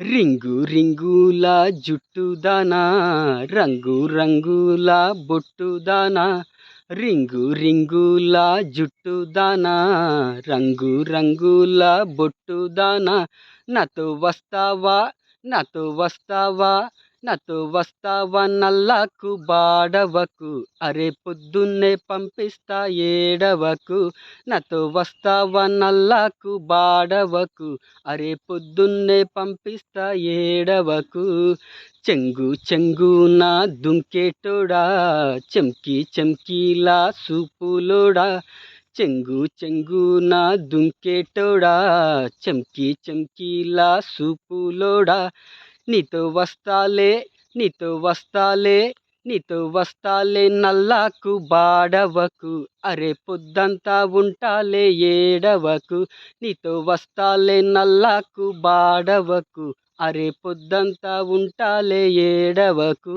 Ring రింగుల జుట్టుదానా రంగు రంగుల బొట్టుదానా ring రింగుల జుట్టుదానా రంగు రంగుల బొట్టుదానా నాతో వస్తావా నాతో వస్తావా నాతో వస్తావ నల్లకు బాడవకు అరే పొద్దున్నే పంపిస్తా ఏడవకు. నాతో వస్తావ నల్లకు బాడవకు అరే పొద్దున్నే పంపిస్తా ఏడవకు. చెంగు చెంగున దుంకేటోడా చెంకి చెంకీలా సూపులోడా. చెంగు చెంగున దుంకేటోడా చెంకి చెంకీలా సూపులోడా. నీతో వస్తాలే నీతో వస్తాలే నీతో వస్తాలే నల్లాకు బాడవకు. అరే పొద్దంతా ఉంటాలే ఏడవకు. నీతో వస్తాలే నల్లాకు బాడవకు. అరే పొద్దంతా ఉంటాలే ఏడవకు.